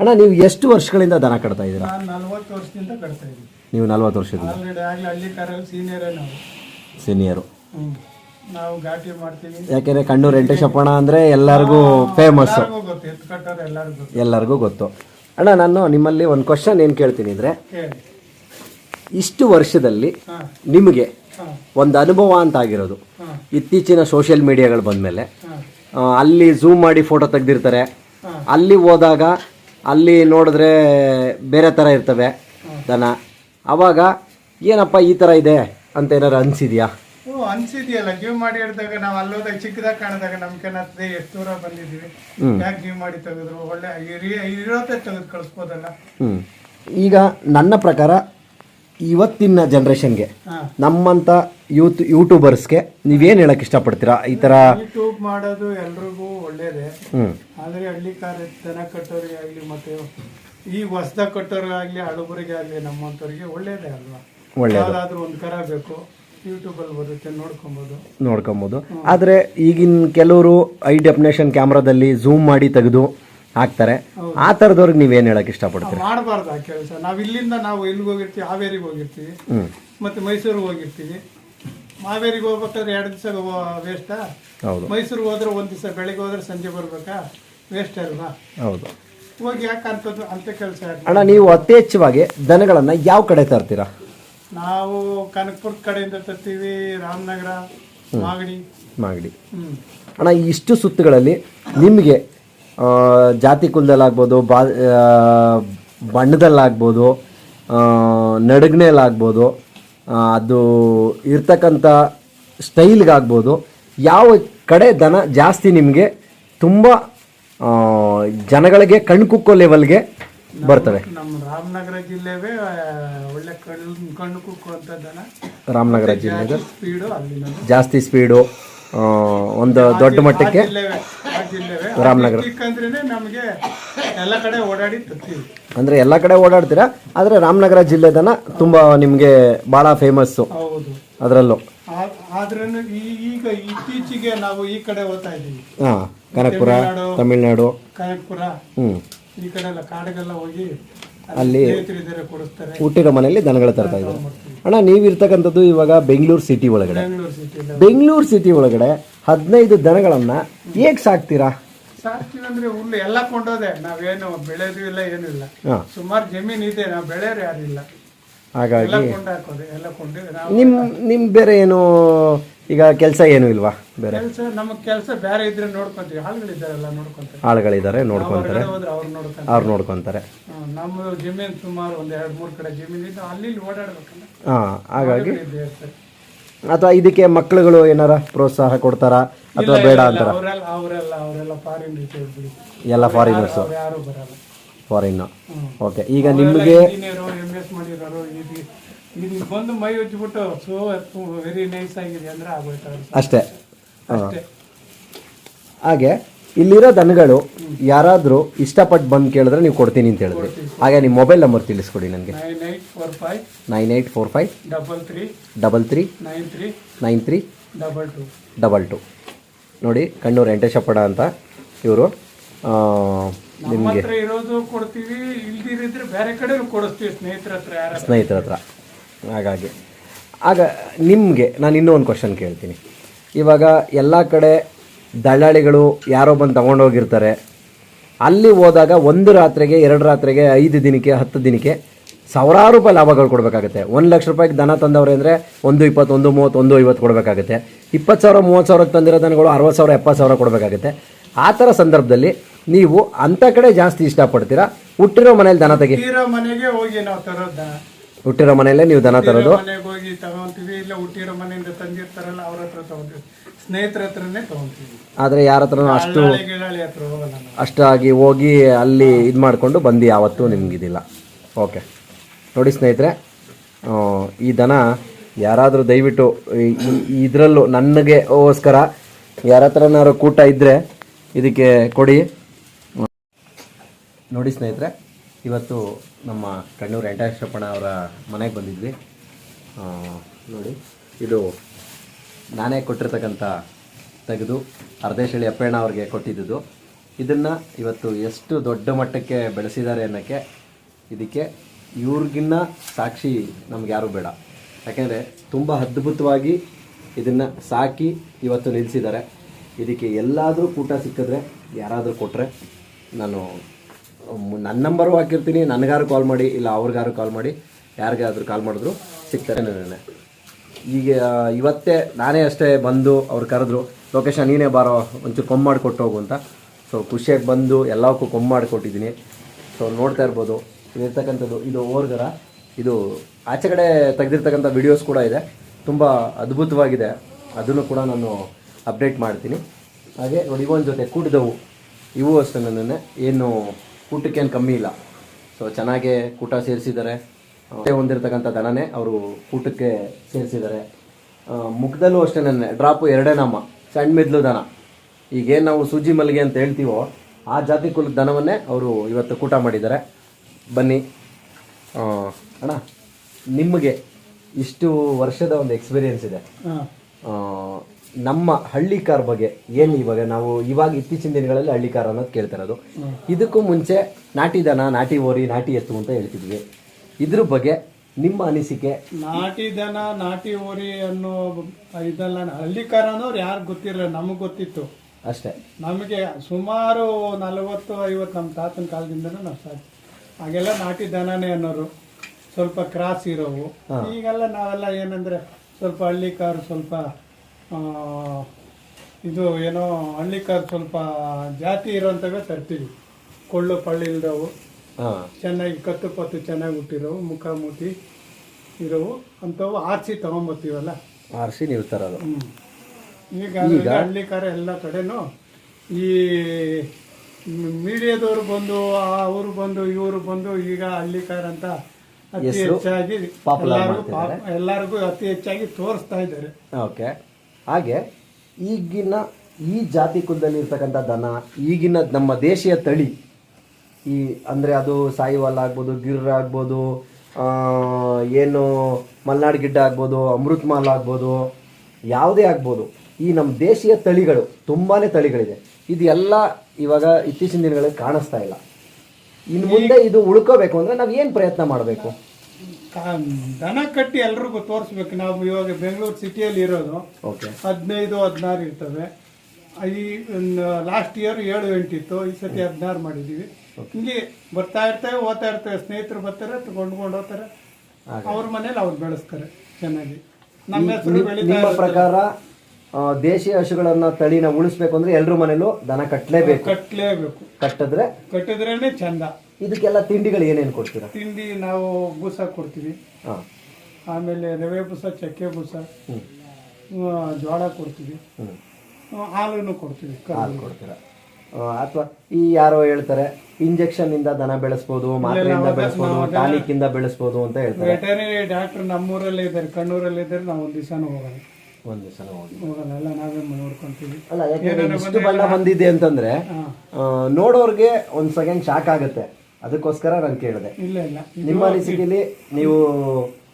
ಅಣ್ಣ ನೀವು ಎಷ್ಟು ವರ್ಷಗಳಿಂದ ದನ ಕಟ್ತಾ ಇದ್ದೀರಾ? ನಾನು ನಲ್ವತ್ತು ವರ್ಷದಿಂದ ಕಟ್ತಾ ಇದ್ದೀವಿ ನೀವು ನಲ್ವತ್ತು ವರ್ಷದಿಂದ? ಆಲ್ರೆಡಿ ಆಗಲೇ ಹಳ್ಳಿ ಕಾರಲ್ಲಿ ಸೀನಿಯರೇ ನಾವು. ಸೀನಿಯರು ಹ್ಮ್. ನಾವು ಘಾಟಿ ಮಾಡ್ತೀವಿ. ಯಾಕೆಂದರೆ ಕಣ್ಣೂರು ವೆಂಕಟೇಶಪ್ಪಣ ಅಂದರೆ ಎಲ್ಲರಿಗೂ ಫೇಮಸ್ ಎಲ್ಲರಿಗೂ ಗೊತ್ತು. ಎತ್ತು ಕಟ್ಟೋರು ಎಲ್ಲರಿಗೂ ಗೊತ್ತು. ಎಲ್ಲರಿಗೂ ಗೊತ್ತು. ಅಣ್ಣ ನಾನು ನಿಮ್ಮಲ್ಲಿ ಒಂದು ಕ್ವಶನ್ ಏನು ಕೇಳ್ತೀನಿ ಅಂದ್ರೆ ಕೇಳಿ ಇಷ್ಟು ವರ್ಷದಲ್ಲಿ ಹಾಂ. ನಿಮಗೆ ಹಾಂ. ಒಂದು ಅನುಭವ ಅಂತ ಆಗಿರೋದು. ಹಾಂ. ಇತ್ತೀಚಿನ ಸೋಷಿಯಲ್ ಮೀಡಿಯಾಗಳು ಬಂದಮೇಲೆ. ಹಾಂ. ಅಲ್ಲಿ ಝೂಮ್ ಮಾಡಿ ಫೋಟೋ ತೆಗ್ದಿರ್ತಾರೆ. ಹಾಂ. ಅಲ್ಲಿ ಹೋದಾಗ ಅಲ್ಲಿ ನೋಡಿದ್ರೆ ಬೇರೆ ಥರ ಇರ್ತವೆ ದನ. ಆವಾಗ ಏನಪ್ಪ ಈ ಥರ ಇದೆ ಅಂತ ಏನಾರು ಅನಿಸಿದ್ಯಾ? ಓ ಅನ್ಸಿದ್ಯಲ್ಲ. ಗಿವ್ ಮಾಡಿ ಹಿಡ್ದಾಗ ನಾವು ಅಲ್ಲೋದಾಗ ಚಿಕ್ಕದಾಗ ಕಾಣಿದಾಗ ನಮ್ಗೇನತ್ತದೆ ಎಷ್ಟು ದೂರ ಬಂದಿದ್ದೀವಿ. ಯಾಕೆ ಗಿವ್ ಮಾಡಿ ತೆಗೆದ್ರು? ಒಳ್ಳೆ ಇರಿ- ಇರೋದೇ ತೆಗೆದು ಕಳಿಸ್ಬೋದಲ್ಲ. ಈಗ ನನ್ನ ಪ್ರಕಾರ ಇವತ್ತಿನ ಜನ್ರೇಷನ್ಗೆ ನಮ್ಮಂತ ನಮ್ಮಂಥ ಯೂತ್ ಯೂಟ್ಯೂಬರ್ಸ್ಗೆ ನೀವೇನು ಹೇಳಕ್ಕೆ ಇಷ್ಟಪಡ್ತೀರಾ? ಈ ಥರ ಯೂಟ್ಯೂಬ್ ಮಾಡೋದು ಎಲ್ರಿಗೂ ಒಳ್ಳೇದೇ. ಹ್ಞೂ ಆದರೆ ಹಳ್ಳಿ ಕಾರ ದನ ಕಟ್ಟೋರಿಗೆ ಆಗಲಿ ಮತ್ತೆ ಈ ಹೊಸ್ದಾಗ ಕಟ್ಟೋರಿಗಾಗಲಿ ಹಳಬರಿಗೆ ಆಗಲಿ ನಮ್ಮಂಥವ್ರಿಗೆ ಒಳ್ಳೇದೇ ಅಲ್ವಾ? ಒಳ್ಳೆಯದು ಯಾವುದಾದ್ರೂ ಒಂದು ಕರ ಬೇಕು. ಯೂಟ್ಯೂಬಲ್ಲಿ ಬರುತ್ತೆ ನೋಡ್ಕೊಬೋದು. ನೋಡ್ಕೊಬೋದು. ಆದರೆ ಈಗಿನ ಕೆಲವರು ಐ ಡೆಫಿನೇಷನ್ ಕ್ಯಾಮ್ರಾದಲ್ಲಿ ಝೂಮ್ ಮಾಡಿ ತೆಗೆದು ಹಾಕ್ತಾರೆ. ಆ ಥರದವ್ರಿಗೆ ನೀವೇನು ಹೇಳಕ್ಕೆ ಇಷ್ಟಪಡ್ತೀರಾ? ಮಾಡಬಾರ್ದು ಆ ಕೆಲಸ. ನಾವು ಇಲ್ಲಿಂದ ನಾವು ಎಲ್ಲಿಗೆ ಹೋಗಿರ್ತೀವಿ? ಹಾವೇರಿಗೆ ಹೋಗಿರ್ತೀವಿ. ಮತ್ತೆ ಮೈಸೂರಿಗೆ ಹೋಗಿರ್ತೀವಿ. ಹಾವೇರಿಗೆ ಹೋಗ್ಬೇಕಾದ್ರೆ ಎರಡು ದಿವಸ ವೇಸ್ಟಾ ಹೌದು. ಮೈಸೂರಿಗೆ ಹೋದ್ರೆ ಒಂದು ದಿವಸ ಬೆಳಿಗ್ಗೆ ಹೋದ್ರೆ ಸಂಜೆ ಬರ್ಬೇಕಾ? ವೇಸ್ಟ್ ಅಲ್ವಾ? ಹೌದು. ಹೋಗಿ ಯಾಕೆ ಅಂತ ಅಂತ ಕೆಲಸ ಅಣ್ಣ ನೀವು ಅತಿ ಹೆಚ್ಚವಾಗಿ ದನಗಳನ್ನು ಯಾವ ಕಡೆ ತರ್ತೀರಾ? ನಾವು ಕನಕಪುರ ಕಡೆಯಿಂದ ತರ್ತೀವಿ ರಾಮನಗರ ಮಾಗಡಿ. ಮಾಗಡಿ. ಅಣ್ಣ ಇಷ್ಟು ಸುತ್ತುಗಳಲ್ಲಿ ನಿಮಗೆ ಜಾತಿ ಕುಲದಲ್ಲಾಗ್ಬೋದು ಬಾ ಬಣ್ಣದಲ್ಲಾಗ್ಬೋದು ಆ, ಅದು ಇರ್ತಕ್ಕಂಥ ಸ್ಟೈಲ್ಗಾಗ್ಬೋದು ಯಾವ ಕಡೆ ದನ ಜಾಸ್ತಿ ನಿಮಗೆ ತುಂಬ ಜನಗಳಿಗೆ ಕಣ್ಕುಕ್ಕೋ ಲೆವೆಲ್ಗೆ ಬರ್ತವೆ. ನಮ್ಮ ರಾಮನಗರ ಜಿಲ್ಲೆವೇ ಒಳ್ಳೆ ಕಣ್ಣು ಕಣ್ಣು ಕುಕ್ಕುವಂಥದ್ದನ ರಾಮನಗರ ಜಿಲ್ಲೆಗೆ? ಸ್ಪೀಡು ಅಲ್ಲಿನ ಜಾಸ್ತಿ ಸ್ಪೀಡು ಒಂದು ದೊಡ್ಡ ಮಟ್ಟಕ್ಕೆ ರಾಮನಗರ. ಅಂದ್ರೆ ನಮಗೆ ಎಲ್ಲ ಕಡೆ ಓಡಾಡಿ ಅಂದರೆ ಎಲ್ಲ ಕಡೆ ಓಡಾಡ್ತೀರಾ? ಆದರೆ ರಾಮನಗರ ಜಿಲ್ಲೆ ತುಂಬಾ ತುಂಬ ನಿಮಗೆ ಭಾಳ ಫೇಮಸ್ಸು ಹೌದು. ಅದರಲ್ಲೂ. ಆದ್ರೂ ಈಗ ಇತ್ತೀಚೆಗೆ ನಾವು ಈ ಕಡೆ ಹೋಗ್ತಾ ಇದ್ದೀವಿ. ಹಾಂ ಕನಕಪುರ ತಮಿಳ್ನಾಡು ಕನಕಪುರ ಹ್ಞೂ ಈ ಕಡೆ ಎಲ್ಲ ಕಾಡಿಗೆಲ್ಲ ಹೋಗಿ ಅಲ್ಲಿ ಹುಟ್ಟಿರೋ ಮನೆಯಲ್ಲಿ ದನಗಳು ತರ್ತಾ ಇದ್ದಾರೆ. ಅಣ್ಣ ನೀವಿರ್ತಕ್ಕಂಥದ್ದು ಇವಾಗ ಬೆಂಗಳೂರು ಸಿಟಿ ಒಳಗಡೆ. ಬೆಂಗಳೂರು ಸಿಟಿ ಒಳಗಡೆ ಹದಿನೈದು ದನಗಳನ್ನು ಹೇಗೆ ಸಾಕ್ತೀರಾ? ಸಾಕ್ತೀವಿ ಅಂದ್ರೆ ಹುಲ್ಲು ಎಲ್ಲ ಕೊಂಡೋದೆ. ನಾವೇನು ಬೆಳೆದು ಇಲ್ಲ ಏನಿಲ್ಲ ಹಾಂ. ಸುಮಾರು ಜಮೀನ್ ಇದೆ ನಾವು ಬೆಳೆಯೋರು ಯಾರಿಲ್ಲ ಹಾಗಾಗಿ ನಿಮ್ಮ ನಿಮ್ಮ ಬೇರೆ ಏನು ಈಗ ಕೆಲಸ ಏನು ಇಲ್ವಾ ಬೇರೆ? ಕೆಲಸ ನಮಗೆ ಕೆಲಸ ಬೇರೆ ಇದ್ರೆ ನೋಡ್ಕೊಂತೀವಿ. ಆಳುಗಳಿದ್ದಾರೆಲ್ಲ ನೋಡ್ಕೊಂತಾರೆ. ಆಳುಗಳಿದ್ದಾರೆ ನೋಡ್ಕೊಂತಾರೆ ಹೋದ್ರೆ ಅವ್ರು ನೋಡ್ಕೊಂತಾರೆ. ಅವ್ರು ನೋಡ್ಕೊತಾರೆ. ಹ್ಮ್, ನಮ್ಮ ಜಮೀನು ಸುಮಾರು ಒಂದು ಎರಡು ಮೂರ್ ಕಡೆ ಜಮೀನು ಇದ್ದು ಅಲ್ಲಿ ಓಡಾಡ್ಬೇಕಲ್ಲ. ಹಾಂ ಹಾಗಾಗಿ. ಅಥವಾ ಇದಕ್ಕೆ ಮಕ್ಕಳುಗಳು ಏನಾರ ಪ್ರೋತ್ಸಾಹ ಕೊಡ್ತಾರಾ ಅಥವಾ ಬೇಡ ಅಂತಾರ? ಅವರೆಲ್ಲ ಅವರೆಲ್ಲ ಅವರೆಲ್ಲ ಫಾರಿನ್ ರೀತಿ ಎಲ್ಲ ಫಾರಿನರ್ಸು ಯಾರು ಬರಲ್ಲ. ಫಾರಿನ್ ಹ್ಮ್. ಓಕೆ ಈಗ ನಿಮಗೆ ಇಂಜಿನಿಯರು ಎಂ ಎಸ್ ಮಾಡಿರೋರು ಇದು ಇದು ಬಂದು ಮೈ ಉಜ್ಜಿಬಿಟ್ಟು ಸೋ ವೆರಿ ನೈಸ್ ಆಗಿದೆ ಅಂದ್ರೆ ಆಗೋಯ್ತಾರೆ ಅಷ್ಟೇ. ಅಷ್ಟೇ. ಹಾಗೆ ಇಲ್ಲಿರೋ ದನಗಳು ಯಾರಾದರೂ ಇಷ್ಟಪಟ್ಟು ಬಂದು ಕೇಳಿದ್ರೆ ನೀವು ಕೊಡ್ತೀನಿ ಅಂತ ಹೇಳಿದ್ರಿ. ಹಾಗೆ ನಿಮ್ಮ ಮೊಬೈಲ್ ನಂಬರ್ ತಿಳಿಸ್ಕೊಡಿ ನನಗೆ. Nine eight four five nine eight four five double three double three nine three nine three double two double two. ನೋಡಿ ಕಣ್ಣೂರು ವೆಂಕಟೇಶಪ್ಪಡ ಅಂತ ಇವರು ನಿಮಗೆ. ಇರೋದು ಕೊಡ್ತೀವಿ ಇಲ್ದಿರಿದ್ರೆ ಬೇರೆ ಕಡೆ ಕೊಡಿಸ್ತೀವಿ ಸ್ನೇಹಿತರ ಹತ್ರ ಸ್ನೇಹಿತರ ಹತ್ರ. ಹಾಗಾಗಿ. ಆಗ ನಿಮಗೆ ನಾನು ಇನ್ನೂ ಒಂದು ಕ್ವಶನ್ ಕೇಳ್ತೀನಿ. ಇವಾಗ ಎಲ್ಲ ಕಡೆ ದಳ್ಳಾಳಿಗಳು ಯಾರೋ ಬಂದು ತಗೊಂಡೋಗಿರ್ತಾರೆ ಅಲ್ಲಿ ಹೋದಾಗ ಒಂದು ರಾತ್ರಿಗೆ, ಎರಡು ರಾತ್ರಿಗೆ, ಐದು ದಿನಕ್ಕೆ, ಹತ್ತು ದಿನಕ್ಕೆ ಸಾವಿರಾರು ರೂಪಾಯಿ ಲಾಭಗಳು ಕೊಡಬೇಕಾಗುತ್ತೆ. ಒಂದು ಲಕ್ಷ ರೂಪಾಯಿಗೆ ದನ ತಂದವ್ರೆ ಅಂದರೆ ಒಂದು ಇಪ್ಪತ್ತೊಂದು ಮೂವತ್ತು, ಒಂದು ಐವತ್ತು ಕೊಡಬೇಕಾಗುತ್ತೆ. ಇಪ್ಪತ್ತು ಸಾವಿರ, ಮೂವತ್ತು ಸಾವಿರಕ್ಕೆ ತಂದಿರೋ ದನಗಳು ಅರವತ್ತು ಸಾವಿರ, ಎಪ್ಪತ್ತು ಸಾವಿರ ಕೊಡಬೇಕಾಗುತ್ತೆ. ಆ ಥರ ಸಂದರ್ಭದಲ್ಲಿ ನೀವು ಅಂಥ ಕಡೆ ಜಾಸ್ತಿ ಇಷ್ಟಪಡ್ತೀರಾ? ಹುಟ್ಟಿರೋ ಮನೇಲಿ ದನ ತೆಗಿ ಮನೆಗೆ ಹೋಗಿ ನಾವು ತರೋದ? ಹುಟ್ಟಿರೋ ಮನೆಯಲ್ಲೇ ನೀವು ದನ ತರೋದು? ಮನೆಗೆ ಹೋಗಿ ತಗೊಂತೀವಿ ಇಲ್ಲ ಹುಟ್ಟಿರೋ ಮನೆಯಿಂದ ತಂದಿರ್ತಾರಲ್ಲ ಅವ್ರ ಹತ್ರ ತಗೊಂತೀವಿ. ಸ್ನೇಹಿತರ ಹತ್ರನೇ ತಗೊಂತೀವಿ. ಆದರೆ ಯಾರ ಹತ್ರನೂ ಅಷ್ಟು ಗಿಳಾಳಿ ಗಿಳಾಳಿ ಹತ್ರ ಹೋಗಲ್ಲ ನಾವು. ಅಷ್ಟಾಗಿ ಹೋಗಿ ಅಲ್ಲಿ ಇದು ಮಾಡಿಕೊಂಡು ಬಂದು ಯಾವತ್ತೂ ನಿಮಗಿದಿಲ್ಲ. ಓಕೆ ನೋಡಿ ಸ್ನೇಹಿತರೆ ಆ, ಈ ದನ ಯಾರಾದರೂ ದಯವಿಟ್ಟು ಇದರಲ್ಲೂ ನನಗೆ ಓಸ್ಕರ ಯಾರ ಹತ್ರನಾರು ಕೂಟ ಇದ್ದರೆ ಇದಕ್ಕೆ ಕೊಡಿ. ನೋಡಿ ಸ್ನೇಹಿತರೆ ಇವತ್ತು ನಮ್ಮ ಕಣ್ಣೂರು ವೆಂಕಟೇಶ್ವರಪ್ಪಣ ಅವರ ಮನೆಗೆ ಬಂದಿದ್ವಿ. ನೋಡಿ, ಇದು ನಾನೇ ಕೊಟ್ಟಿರ್ತಕ್ಕಂಥ ತೆಗೆದು ಅರ್ಧೇಶಳಿ ಅಪ್ಪಣ್ಣ ಅವ್ರಿಗೆ ಕೊಟ್ಟಿದ್ದು ಇದನ್ನು ಇವತ್ತು ಎಷ್ಟು ದೊಡ್ಡ ಮಟ್ಟಕ್ಕೆ ಬೆಳೆಸಿದ್ದಾರೆ ಅನ್ನೋಕ್ಕೆ ಇದಕ್ಕೆ ಇವ್ರಿಗಿನ್ನ ಸಾಕ್ಷಿ ನಮ್ಗೆ ಯಾರೂ ಬೇಡ. ಯಾಕೆಂದರೆ ತುಂಬ ಅದ್ಭುತವಾಗಿ ಇದನ್ನು ಸಾಕಿ ಇವತ್ತು ನಿಲ್ಲಿಸಿದ್ದಾರೆ ಇದಕ್ಕೆ ಎಲ್ಲಾದರೂ ಕೂಟ ಸಿಕ್ಕಿದ್ರೆ ಯಾರಾದರೂ ಕೊಟ್ಟರೆ ನಾನು ನನ್ನ ನಂಬರು ಹಾಕಿರ್ತೀನಿ, ನನಗಾರು ಕಾಲ್ ಮಾಡಿ, ಇಲ್ಲ ಅವ್ರಿಗಾರು ಕಾಲ್ ಮಾಡಿ, ಯಾರಿಗಾದ್ರೂ ಕಾಲ್ ಮಾಡಿದ್ರು ಸಿಗ್ತಾರೆ ನನಗೆ ಈಗ ಇವತ್ತೇ ನಾನೇ ಅಷ್ಟೇ ಬಂದು ಅವ್ರು ಕರೆದ್ರು ಲೊಕೇಶನ್ ನೀನೇ ಬಾರೋ, ಒಂಚೂರು ಕೊಮ್ಮು ಮಾಡಿಕೊಟ್ಟು ಹೋಗು ಅಂತ. ಸೊ ಖುಷಿಯಾಗಿ ಬಂದು ಎಲ್ಲವಕ್ಕೂ ಕೊಮ್ಮ ಮಾಡಿಕೊಟ್ಟಿದ್ದೀನಿ ಸೊ ನೋಡ್ತಾ ಇರ್ಬೋದು, ಇದಿರ್ತಕ್ಕಂಥದ್ದು, ಇದು ಓರ್ಗರ, ಇದು ಆಚೆ ಕಡೆ ತೆಗೆದಿರ್ತಕ್ಕಂಥ ವಿಡಿಯೋಸ್ ಕೂಡ ಇದೆ. ತುಂಬ ಅದ್ಭುತವಾಗಿದೆ. ಅದನ್ನು ಕೂಡ ನಾನು ಅಪ್ಡೇಟ್ ಮಾಡ್ತೀನಿ. ಹಾಗೆ ನೋಡಿ ಇವೊಂದು ಜೊತೆ ಕೂಡಿದವು. ಇವು ಅಷ್ಟೇ ನನ್ನನ್ನು. ಏನು ಕೂಟಕ್ಕೇನು ಕಮ್ಮಿ ಇಲ್ಲ. ಸೊ ಚೆನ್ನಾಗೇ ಕೂಟ ಸೇರಿಸಿದ್ದಾರೆ. ಹೊಂದಿರತಕ್ಕಂಥ ದನನೇ ಅವರು ಕೂಟಕ್ಕೆ ಸೇರಿಸಿದ್ದಾರೆ. ಮುಖದಲ್ಲೂ ಅಷ್ಟೇ ನನ್ನ. ಡ್ರಾಪು ಎರಡೇ ನಮ್ಮ ಸಣ್ಣ ಮಿದ್ಲು ದನ. ಈಗೇನು ನಾವು ಸೂಜಿ ಮಲ್ಲಿಗೆ ಅಂತ ಹೇಳ್ತೀವೋ ಆ ಜಾತಿ ಕುಲದ ದನವನ್ನೇ ಅವರು ಇವತ್ತು ಕೂಟ ಮಾಡಿದ್ದಾರೆ. ಬನ್ನಿ. ಅಣ್ಣ ನಿಮಗೆ ಇಷ್ಟು ವರ್ಷದ ಒಂದು ಎಕ್ಸ್ಪೀರಿಯನ್ಸ್ ಇದೆ. ನಮ್ಮ ಹಳ್ಳಿ ಕಾರ್ ಬಗ್ಗೆ ಏನು ಇವಾಗ ನಾವು ಇವಾಗ ಇತ್ತೀಚಿನ ದಿನಗಳಲ್ಲಿ ಹಳ್ಳಿ ಕಾರ್ ಅನ್ನೋದು ಕೇಳ್ತಾ ಇರೋದು. ಇದಕ್ಕೂ ಮುಂಚೆ ನಾಟಿ ದನ ನಾಟಿ ಓರಿ ನಾಟಿ ಎತ್ತು ಅಂತ ಹೇಳ್ತಿದ್ವಿ. ಇದ್ರ ಬಗ್ಗೆ ನಿಮ್ಮ ಅನಿಸಿಕೆ? ನಾಟಿ ದನ ನಾಟಿ ಓರಿ ಅನ್ನೋ ಇದೆಲ್ಲ ಹಳ್ಳಿಕಾರ ಅನ್ನೋರು ಯಾರು ಗೊತ್ತಿರಲ್ಲ ನಮಗೆ ಗೊತ್ತಿತ್ತು. ಅಷ್ಟೇ. ನಮಗೆ ಸುಮಾರು ನಲವತ್ತು ಐವತ್ತು ನಮ್ಮ ತಾತನ ಕಾಲದಿಂದ ನಾವು ಸಾಕಿ ಹಾಗೆಲ್ಲ ನಾಟಿ ದನನೇ ಅನ್ನೋರು. ಸ್ವಲ್ಪ ಕ್ರಾಸ್ ಇರೋವು. ಈಗೆಲ್ಲ ನಾವೆಲ್ಲ ಏನಂದ್ರೆ ಸ್ವಲ್ಪ ಹಳ್ಳಿ ಕಾರು ಸ್ವಲ್ಪ ಇದು ಏನೋ ಹಳ್ಳಿ ಕಾರು ಸ್ವಲ್ಪ ಜಾತಿ ಇರೋಂಥವೇ ತರ್ತೀವಿ. ಕೊಳ್ಳು ಪಳ್ಳಿ ಇಲ್ದವು. ಚೆನ್ನಾಗಿ ಕತ್ತು ಪತ್ತು ಚೆನ್ನಾಗಿ ಹುಟ್ಟಿರೋವು ಮುಖ ಮೂತಿ ಇರೋವು. ಅಂಥವು ಆರಿಸಿ ತಗೊಂಬರ್ತೀವಲ್ಲ? ಆರಿಸಿ ನೀವು ತರೋದು. ಈಗ ಹಳ್ಳಿಕಾರ ಎಲ್ಲ ಕಡೆನೂ ಈ ಮೀಡಿಯಾದವ್ರು ಬಂದು ಅವರು ಬಂದು ಇವರು ಬಂದು ಈಗ ಹಳ್ಳಿ ಕಾರ್ ಅಂತ ಅತಿ ಹೆಚ್ಚಾಗಿ ಎಲ್ಲರಿಗೂ ಎಲ್ಲರಿಗೂ ಅತಿ ಹೆಚ್ಚಾಗಿ ತೋರಿಸ್ತಾ ಇದ್ದಾರೆ. ಓಕೆ. ಹಾಗೆ ಈಗಿನ ಈ ಜಾತಿ ಕುಲದಲ್ಲಿರ್ತಕ್ಕಂಥ ದನ ಈಗಿನ ನಮ್ಮ ದೇಶೀಯ ತಳಿ ಈ ಅಂದರೆ ಅದು ಸಾಯಿವಾಲ್ ಆಗ್ಬೋದು ಗಿರ್ ಆಗ್ಬೋದು ಏನು ಮಲ್ನಾಡ್ ಗಿಡ್ಡ ಆಗ್ಬೋದು ಅಮೃತ್ ಮಾಲ್ ಆಗ್ಬೋದು ಯಾವುದೇ ಆಗ್ಬೋದು ಈ ನಮ್ಮ ದೇಶೀಯ ತಳಿಗಳು ತುಂಬಾ ತಳಿಗಳಿದೆ. ಇದು ಎಲ್ಲ ಇವಾಗ ಇತ್ತೀಚಿನ ದಿನಗಳಲ್ಲಿ ಕಾಣಿಸ್ತಾ ಇಲ್ಲ. ಇನ್ನು ಮುಂದೆ ಇದು ಉಳ್ಕೋಬೇಕು ಅಂದರೆ ನಾವು ಏನು ಪ್ರಯತ್ನ ಮಾಡಬೇಕು? ದನ ಕಟ್ಟಿ ಎಲ್ರಿಗೂ ತೋರಿಸ್ಬೇಕು. ನಾವು ಇವಾಗ ಬೆಂಗಳೂರು ಸಿಟಿಯಲ್ಲಿ ಇರೋದು ಓಕೆ ಹದಿನೈದು ಹದಿನಾರು ಇರ್ತವೆ. ಈ ಲಾಸ್ಟ್ ಇಯರ್ ಏಳು ಎಂಟಿತ್ತು ಈ ಸತಿ ಹದಿನಾರು ಮಾಡಿದೀವಿ. ಹಿಂಗೆ ಬರ್ತಾ ಇರ್ತೇವೆ ಓದ್ತಾ ಇರ್ತೇವೆ. ಸ್ನೇಹಿತರು ಬರ್ತಾರೆ ತಗೊಂಡ್ಕೊಂಡು ಹೋಗ್ತಾರೆ. ಅವ್ರ ಮನೇಲಿ ಅವ್ರು ಬೆಳೆಸ್ತಾರೆ ಚೆನ್ನಾಗಿ. ನಮ್ಮ ಹೆಸರು ನಿಮ್ಮ ಪ್ರಕಾರ ದೇಶಿ ಹಸುಗಳನ್ನ ತಳಿನ ಉಳಿಸ್ಬೇಕು ಅಂದ್ರೆ ಎಲ್ರ ಮನೇಲೂ ದನ ಕಟ್ಟಲೇಬೇಕು ಕಟ್ಟಲೇಬೇಕು ಕಟ್ಟಿದ್ರೆ? ಕಟ್ಟಿದ್ರೇನೆ ಚಂದ. ಇದಕ್ಕೆಲ್ಲ ತಿಂಡಿಗಳು ಏನೇನು ಕೊಡ್ತೀರಾ? ತಿಂಡಿ ನಾವು ಬೂಸ ಕೊಡ್ತೀವಿ. ಹಾ. ಆಮೇಲೆ ರವೆ ಬೂಸ ಚಕ್ಕೆ ಬೂಸ ಆ, ಜೋಳ ಕೊಡ್ತೀವಿ. ಹ್ಮ್. ಆ, ಹಾಲನ್ನು ಕೊಡ್ತೀವಿ ಹಾಲು ಕೊಡ್ತೀರಾ? ಅಥವಾ ಈ ಯಾರೋ ಹೇಳ್ತಾರೆ ಇಂಜೆಕ್ಷನ್ ಇಂದ ದನ ಬೆಳೆಸ್ಬೋದು ಮಾತ್ರೆಯಿಂದ ಬೆಳೆಸ್ಬೋದು ಟಾನಿಕ್ ಇಂದ ಬೆಳೆಸ್ಬೋದು ಅಂತ ಹೇಳ್ತಾರೆ. ವೆಟರ್ನರಿ ಡಾಕ್ಟರ್ ನಮ್ಮೂರಲ್ಲೇ ಇದ್ದಾರೆ ಕಣ್ಣೂರಲ್ಲೇ ಇದ್ದಾರೆ ನಾವು ಒಂದು ದಿವಸನೂ ಹೋಗಲ್ಲ. ಒಂದ್ ದಿವಸ ಹೋಗಿ ಹೋಗಲ್ಲ ಎಲ್ಲ ನಾವೇ ನೋಡ್ಕೊಂತೀವಿ. ಅಲ್ಲ ಯಾಕಂದ್ರೆ ಇಷ್ಟು ಬಣ್ಣ ಬಂದಿದೆ ಅಂತಂದ್ರೆ. ಆ, ನೋಡೋರ್ಗೆ ಒಂದ್ ಸೆಕೆಂಡ್ ಶಾಕ್ ಆಗುತ್ತೆ. ಅದಕ್ಕೋಸ್ಕರ ನಾನು ಕೇಳಿದೆ. ಇಲ್ಲ ಇಲ್ಲ. ನಿಮ್ಮ ಅನಿಸಿಕೆಯಲ್ಲಿ ನೀವು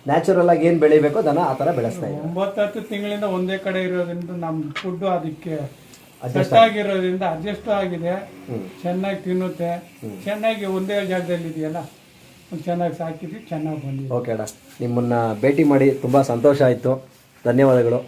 ನ್ಯಾಚುರಲ್ ಆಗಿ ಏನ್ ಬೆಳಿಬೇಕೋ ದನ ಆ ತರ ಬೆಳೆಸ್ತಾ ಇದ್ದೀರಾ? ಒಂಬತ್ತು ತಿಂಗಳಿಂದ ಒಂದೇ ಕಡೆ ಇರೋದ್ರಿಂದ ನಮ್ಮ ಫುಡ್ ಅದಕ್ಕೆ ಸೆಟ್ ಆಗಿರೋದ್ರಿಂದ ಅಡ್ಜಸ್ಟ್ ಆಗಿದೆ. ಚೆನ್ನಾಗಿ ತಿನ್ನುತ್ತೆ. ಚೆನ್ನಾಗಿ ಒಂದೇ ಜಾಗದಲ್ಲಿ ಇದೆಯಲ್ಲ? ಚೆನ್ನಾಗಿ ಸಾಕಿದ್ವಿ ಚೆನ್ನಾಗಿ ಬಂದಿದೆ. ಓಕೆ ಅಣ್ಣ. ನಿಮ್ಮನ್ನ ಭೇಟಿ ಮಾಡಿ ತುಂಬಾ ಸಂತೋಷ ಆಯ್ತು. ಧನ್ಯವಾದಗಳು.